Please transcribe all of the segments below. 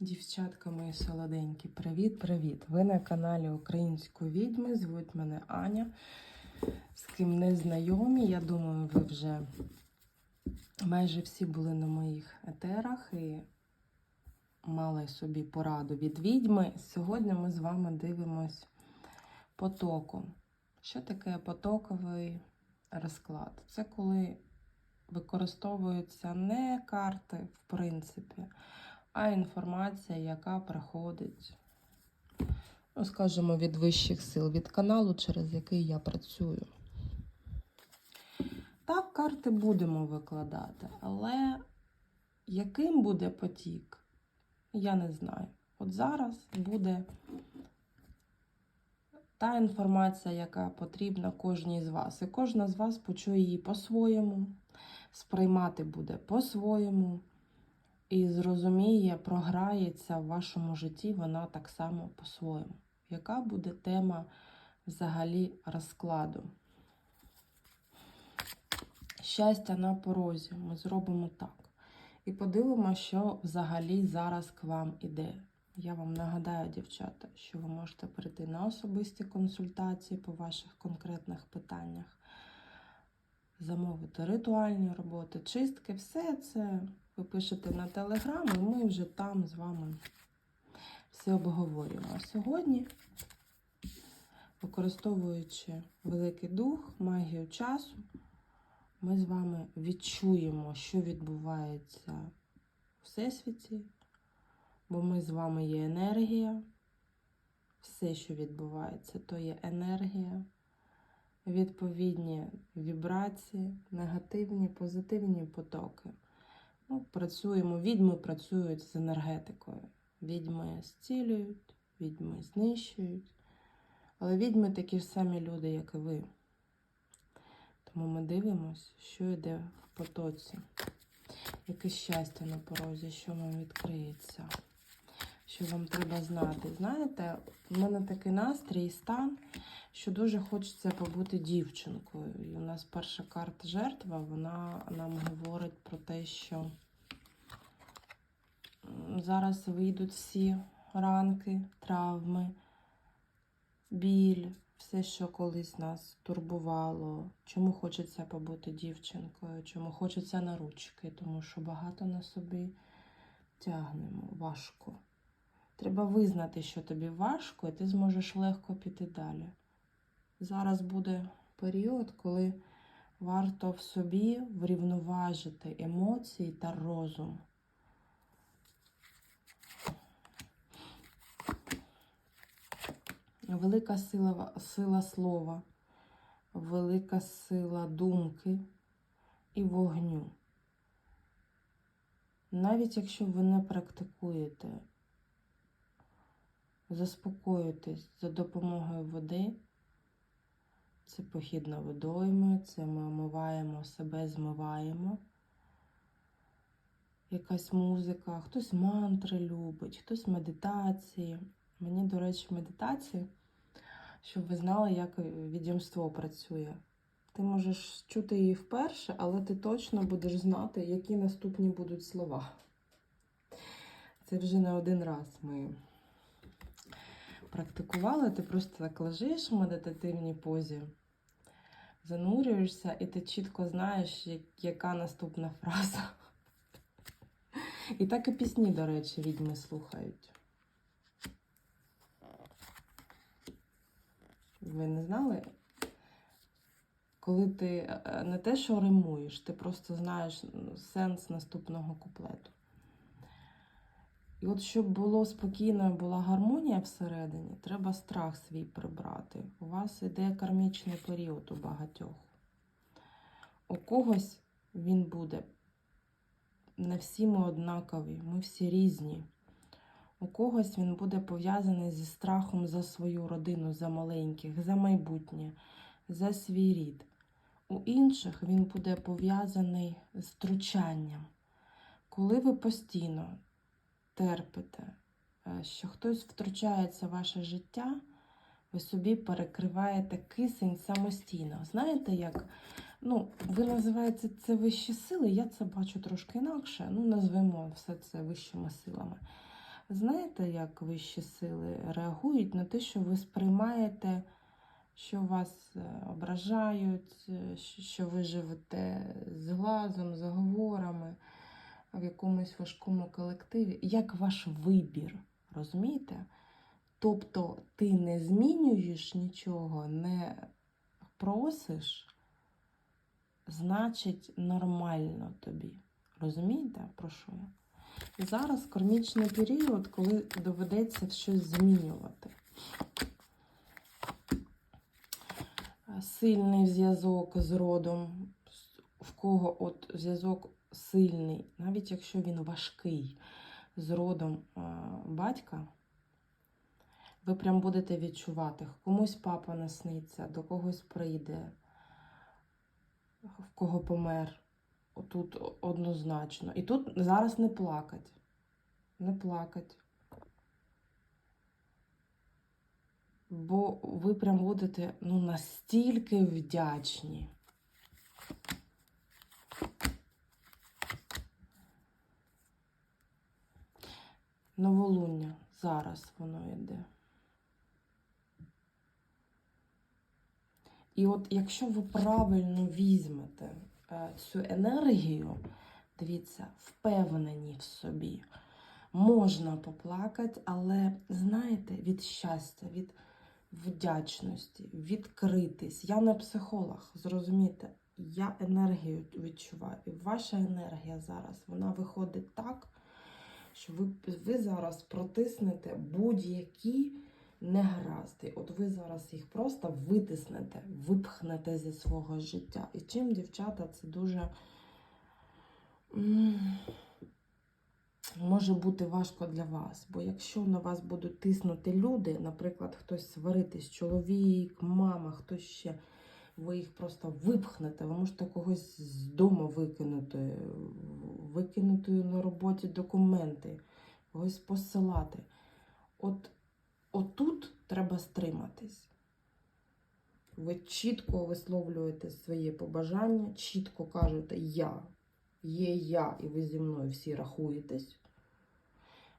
Дівчатка мої солоденькі, привіт-привіт! Ви на каналі Української відьми. Звуть мене Аня. З ким не знайомі. Я думаю, ви вже майже всі були на моїх етерах і мали собі пораду від відьми. Сьогодні ми з вами дивимось потоку. Що таке потоковий розклад? Це коли використовуються не карти, в принципі а інформація, яка приходить, ну, скажімо, від вищих сил, від каналу, через який я працюю. Так, карти будемо викладати, але яким буде потік, я не знаю. От зараз буде та інформація, яка потрібна кожній з вас. І кожна з вас почує її по-своєму, сприймати буде по-своєму і зрозуміє, програється в вашому житті вона так само по-своєму. Яка буде тема взагалі розкладу? Щастя на порозі. Ми зробимо так. І подивимося, що взагалі зараз к вам іде. Я вам нагадаю, дівчата, що ви можете прийти на особисті консультації по ваших конкретних питаннях, замовити ритуальні роботи, чистки, все це ви пишете на телеграм, і ми вже там з вами все обговорюємо. Сьогодні, використовуючи Великий Дух, магію часу, ми з вами відчуємо, що відбувається в Всесвіті, бо ми з вами є енергія. Все, що відбувається, то є енергія, відповідні вібрації, негативні, позитивні потоки. Ну, Працюємо, відьми працюють з енергетикою. Відьми зцілюють, відьми знищують. Але відьми такі ж самі люди, як і ви. Тому ми дивимося, що йде в потоці. Яке щастя на порозі, що вам відкриється, що вам треба знати. Знаєте, в мене такий настрій і стан, що дуже хочеться побути дівчинкою. І у нас перша карта жертва, вона нам говорить про те, що зараз вийдуть всі ранки, травми, біль, все, що колись нас турбувало. Чому хочеться побути дівчинкою, чому хочеться на ручки, тому що багато на собі тягнемо, важко. Треба визнати, що тобі важко, і ти зможеш легко піти далі. Зараз буде період, коли варто в собі врівноважити емоції та розум. Велика сила, сила слова, велика сила думки і вогню. Навіть якщо ви не практикуєте, заспокоюйтесь за допомогою води. Це похід на водойми, це ми омиваємо себе, змиваємо. Якась музика, хтось мантри любить, хтось медитації. Мені, до речі, медитації, щоб ви знали, як відьомство працює. Ти можеш чути її вперше, але ти точно будеш знати, які наступні будуть слова. Це вже не один раз ми практикували, ти просто так лежиш в медитативній позі, занурюєшся, і ти чітко знаєш, яка наступна фраза. І так і пісні, до речі, відьми слухають. Ви не знали? Коли ти е, не те, що римуєш, ти просто знаєш сенс наступного куплету. І от щоб було спокійно, була гармонія всередині, треба страх свій прибрати. У вас іде кармічний період у багатьох. У когось він буде. Не всі ми однакові, ми всі різні. У когось він буде пов'язаний зі страхом за свою родину, за маленьких, за майбутнє, за свій рід. У інших він буде пов'язаний з втручанням. Коли ви постійно терпите, е, що хтось втручається в ваше життя, ви собі перекриваєте кисень самостійно. Знаєте, як ну, ви називаєте це вищі сили, я це бачу трошки інакше. Ну, назвемо все це вищими силами. Знаєте, як вищі сили реагують на те, що ви сприймаєте, що вас е, ображають, е, що ви живете з глазом, заговорами в якомусь важкому колективі, як ваш вибір, розумієте? Тобто ти не змінюєш нічого, не просиш, значить нормально тобі. Розумієте, про що я? І зараз кармічний період, коли доведеться щось змінювати. Сильний зв'язок з родом, в кого от зв'язок сильний, навіть якщо він важкий з родом е, батька, ви прям будете відчувати, комусь папа насниться, до когось прийде, в кого помер. Тут однозначно. І тут зараз не плакать. Не плакать. Бо ви прям будете ну, настільки вдячні. Новолуння. Зараз воно йде. І от якщо ви правильно візьмете е, цю енергію, дивіться, впевнені в собі, можна поплакати, але знаєте, від щастя, від вдячності, відкритись. Я не психолог, зрозумійте, я енергію відчуваю. І ваша енергія зараз вона виходить так, що ви, ви зараз протиснете будь-які негаразди. От ви зараз їх просто витиснете, випхнете зі свого життя. І чим, дівчата, це дуже може бути важко для вас. Бо якщо на вас будуть тиснути люди, наприклад, хтось сваритись, чоловік, мама, хтось ще, ви їх просто випхнете, ви можете когось з дому викинути, викинути на роботі документи, когось посилати. От отут треба стриматись. Ви чітко висловлюєте своє побажання, чітко кажете я, є я, і ви зі мною всі рахуєтесь.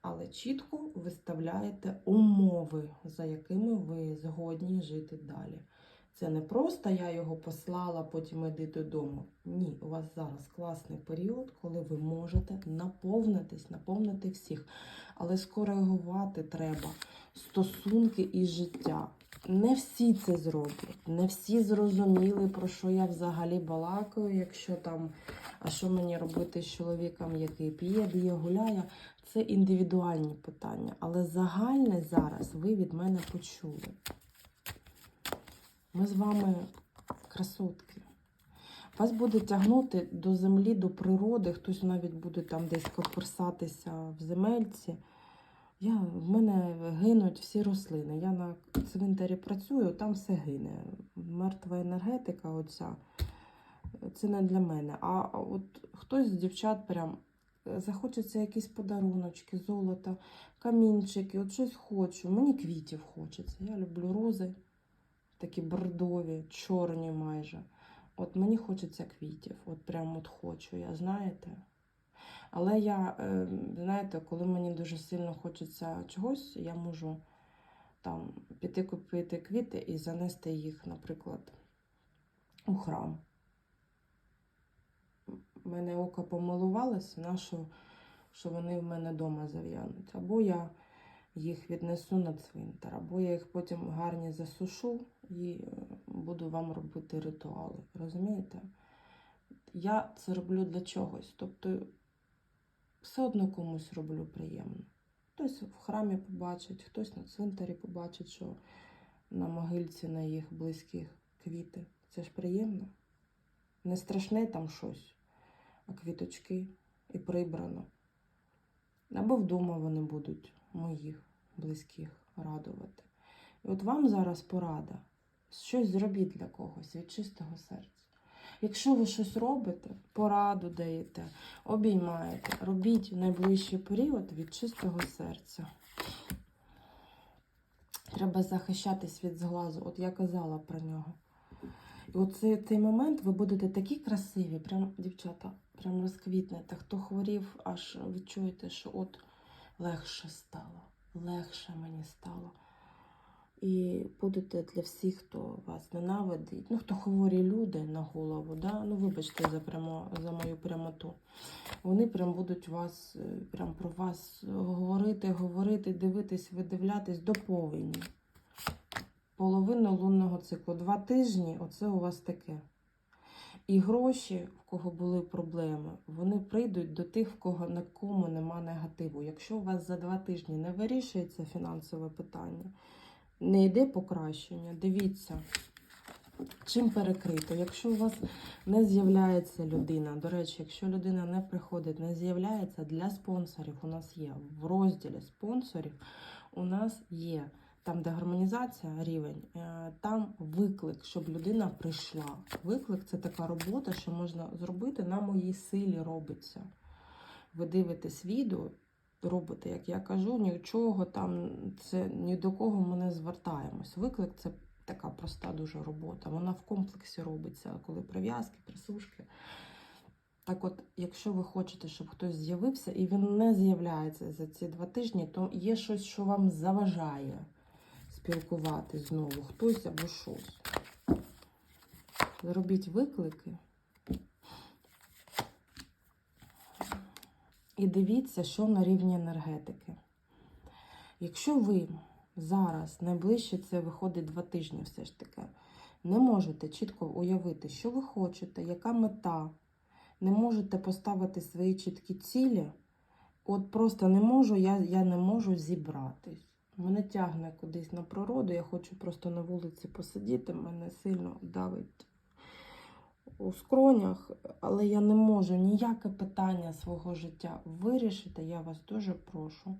Але чітко виставляєте умови, за якими ви згодні жити далі. Це не просто я його послала, потім йди додому. Ні, у вас зараз класний період, коли ви можете наповнитись, наповнити всіх. Але скоригувати треба стосунки і життя. Не всі це зроблять, не всі зрозуміли, про що я взагалі балакаю, якщо там, а що мені робити з чоловіком, який п'є, б'є, гуляє. Це індивідуальні питання. Але загальне зараз ви від мене почули. Ми з вами красотки. Вас буде тягнути до землі, до природи, хтось навіть буде там десь коперсатися в земельці. Я, в мене гинуть всі рослини. Я на цвинтарі працюю, там все гине. Мертва енергетика, оця, це не для мене. А от хтось з дівчат прям е, захочеться якісь подаруночки, золото, камінчики, от щось хочу. Мені квітів хочеться. Я люблю рози, такі бордові, чорні майже. От мені хочеться квітів, от прям от хочу, я знаєте. Але я, е, знаєте, коли мені дуже сильно хочеться чогось, я можу там піти купити квіти і занести їх, наприклад, у храм. Мене око помилувалося, що, що вони в мене вдома зав'януть. Або я їх віднесу на цвинтар, або я їх потім гарні засушу і е, буду вам робити ритуали. Розумієте? Я це роблю для чогось. Тобто все одно комусь роблю приємно. Хтось в храмі побачить, хтось на цвинтарі побачить, що на могильці на їх близьких квіти. Це ж приємно. Не страшне там щось, а квіточки і прибрано. Або вдома вони будуть моїх близьких радувати. І от вам зараз порада. Щось зробіть для когось від чистого серця. Якщо ви щось робите, пораду даєте, обіймаєте, робіть в найближчий період від чистого серця. Треба захищатись від зглазу. От я казала про нього. І от цей, цей момент ви будете такі красиві, прям, дівчата, прям розквітнете. Хто хворів, аж відчуєте, що от легше стало. Легше мені стало. І будете для всіх, хто вас ненавидить, ну хто хворі люди на голову, да? ну вибачте за прямо за мою прямоту. Вони прям будуть вас, е, прям про вас говорити, говорити, дивитись, видивлятись до повені. Половину лунного циклу. Два тижні оце у вас таке. І гроші, в кого були проблеми, вони прийдуть до тих, в кого на кому нема негативу. Якщо у вас за два тижні не вирішується фінансове питання, не йде покращення, дивіться, чим перекрито. Якщо у вас не з'являється людина, до речі, якщо людина не приходить, не з'являється для спонсорів, у нас є в розділі спонсорів, у нас є. Там, де гармонізація рівень, е, там виклик, щоб людина прийшла. Виклик це така робота, що можна зробити на моїй силі робиться. Ви дивитесь відео, робите, як я кажу, нічого там, це ні до кого ми не звертаємось. Виклик це така проста дуже робота. Вона в комплексі робиться, коли прив'язки, присушки. Так от, якщо ви хочете, щоб хтось з'явився, і він не з'являється за ці два тижні, то є щось, що вам заважає спілкуватись знову, хтось або щось. Зробіть виклики. І дивіться, що на рівні енергетики. Якщо ви зараз, найближче це виходить два тижні, все ж таки, не можете чітко уявити, що ви хочете, яка мета, не можете поставити свої чіткі цілі, от просто не можу, я, я не можу зібратись. Мене тягне кудись на природу, я хочу просто на вулиці посидіти, мене сильно давить у скронях, але я не можу ніяке питання свого життя вирішити. Я вас дуже прошу.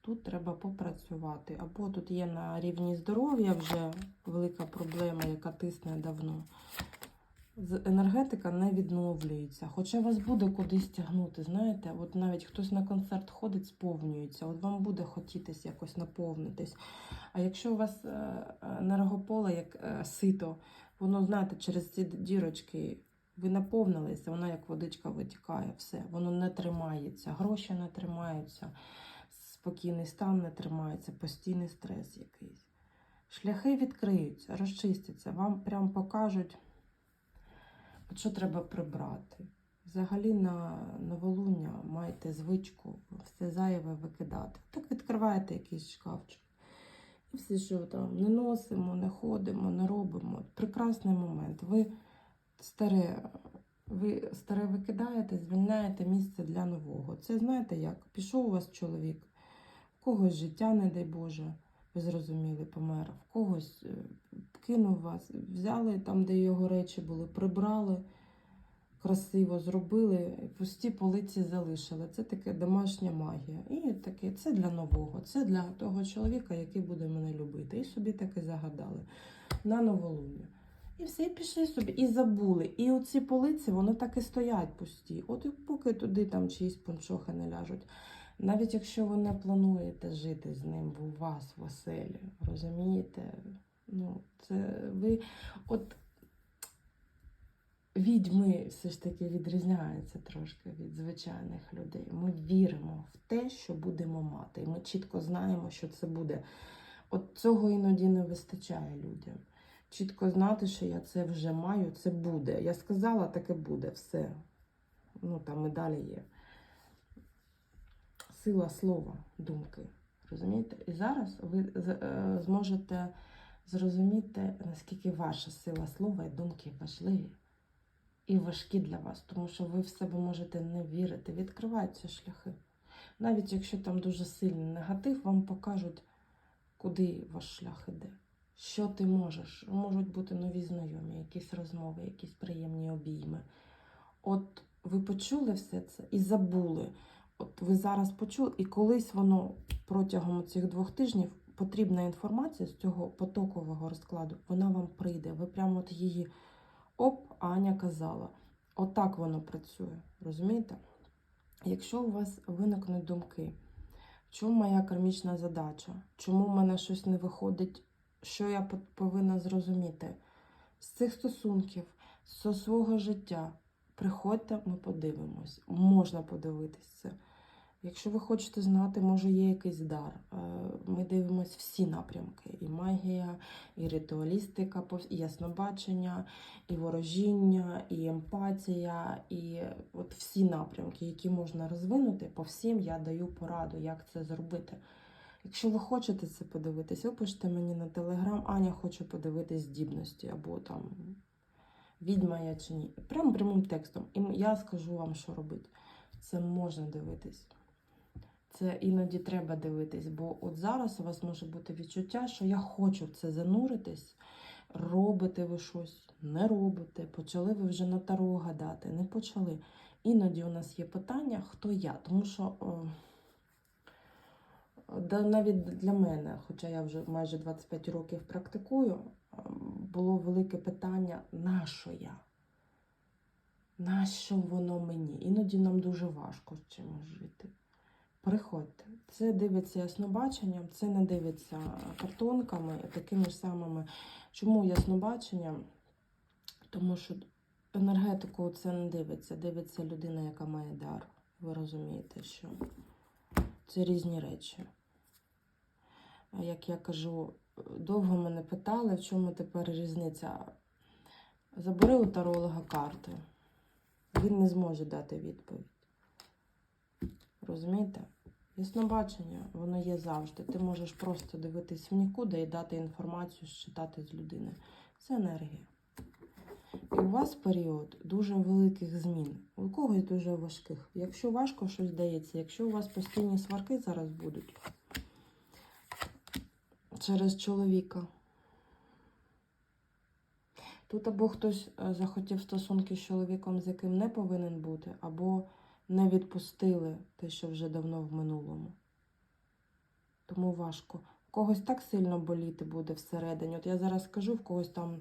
Тут треба попрацювати. Або тут є на рівні здоров'я вже велика проблема, яка тисне давно. Енергетика не відновлюється. Хоча вас буде кудись тягнути, знаєте, от навіть хтось на концерт ходить, сповнюється, от вам буде хотітись якось наповнитись. А якщо у вас е, енергополе як е, сито, воно, знаєте, через ці дірочки ви наповнилися, воно як водичка витікає, все, воно не тримається, гроші не тримаються, спокійний стан не тримається, постійний стрес якийсь. Шляхи відкриються, розчистяться, вам прям покажуть, що треба прибрати. Взагалі на новолуння маєте звичку все зайве викидати. Так відкриваєте якийсь шкафчик. І все, що там не носимо, не ходимо, не робимо. Прекрасний момент. Ви старе, ви старе викидаєте, звільняєте місце для нового. Це знаєте як? Пішов у вас чоловік, в когось життя, не дай Боже, ви зрозуміли, помер, в когось е, кинув вас, взяли там, де його речі були, прибрали. Красиво зробили, пусті полиці залишили. Це таке домашня магія. І таке, це для нового, це для того чоловіка, який буде мене любити. І собі таки загадали на новолуння. І все, і пішли собі, і забули. І оці полиці, вони так і стоять пусті. От поки туди там чиїсь пунчохи не ляжуть. Навіть якщо ви не плануєте жити з ним бо у вас в оселі, розумієте? Ну, це ви. От відьми все ж таки відрізняються трошки від звичайних людей. Ми віримо в те, що будемо мати. І ми чітко знаємо, що це буде. От цього іноді не вистачає людям. Чітко знати, що я це вже маю, це буде. Я сказала, таке буде, все. Ну там і далі є. Сила слова, думки. Розумієте? І зараз ви е, зможете зрозуміти, наскільки ваша сила слова і думки важливі і важкі для вас, тому що ви в себе можете не вірити, відкриваються шляхи. Навіть якщо там дуже сильний негатив, вам покажуть, куди ваш шлях іде. Що ти можеш? Можуть бути нові знайомі, якісь розмови, якісь приємні обійми. От ви почули все це і забули. От ви зараз почули, і колись воно протягом цих двох тижнів потрібна інформація з цього потокового розкладу, вона вам прийде. Ви прямо от її оп, Аня казала. Отак воно працює. Розумієте? Якщо у вас виникнуть думки, чому моя кармічна задача, чому в мене щось не виходить, що я повинна зрозуміти з цих стосунків, з свого життя, приходьте, ми подивимось. Можна подивитись це. Якщо ви хочете знати, може є якийсь дар. Е, Ми дивимося всі напрямки: і магія, і ритуалістика, і яснобачення, і ворожіння, і емпатія, і от всі напрямки, які можна розвинути, по всім я даю пораду, як це зробити. Якщо ви хочете це подивитись, ви пишете мені на телеграм, Аня хоче подивитись здібності або там відьма я чи ні. Прям прямим текстом. І я скажу вам, що робити. Це можна дивитись. Це іноді треба дивитись, бо от зараз у вас може бути відчуття, що я хочу в це зануритись. Робите ви щось, не робите, почали ви вже на таро гадати, не почали. Іноді у нас є питання, хто я. Тому що о, да, навіть для мене, хоча я вже майже 25 років практикую, е, було велике питання, на що я? Нащо воно мені? Іноді нам дуже важко з чимось жити. Приходьте. Це дивиться яснобаченням, це не дивиться картонками, такими ж самими. Чому яснобаченням? Тому що енергетику це не дивиться. Дивиться людина, яка має дар. Ви розумієте, що це різні речі. Як я кажу, довго мене питали, в чому тепер різниця. Забери у таролога карти. Він не зможе дати відповідь. Розумієте? Яснобачення, воно є завжди. Ти можеш просто дивитись в нікуди і дати інформацію, считати з людини. Це енергія. І у вас період дуже великих змін, у когось дуже важких. Якщо важко щось дається, якщо у вас постійні сварки зараз будуть через чоловіка. Тут або хтось е, захотів стосунки з чоловіком, з яким не повинен бути, або не відпустили те, що вже давно в минулому. Тому важко. У когось так сильно боліти буде всередині. От я зараз скажу, в когось там,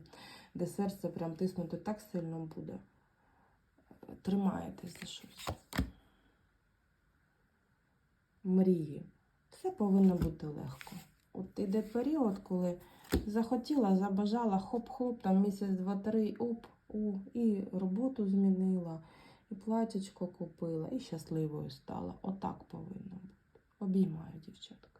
де серце прям тиснути так сильно буде. Тримаєтесь за щось. Мрії. Все повинно бути легко. От іде період, коли захотіла, забажала, хоп-хоп, там місяць, два-три, оп, у, і роботу змінила, і платячко купила, і щасливою стала. Отак повинно бути. Обіймаю, дівчатка.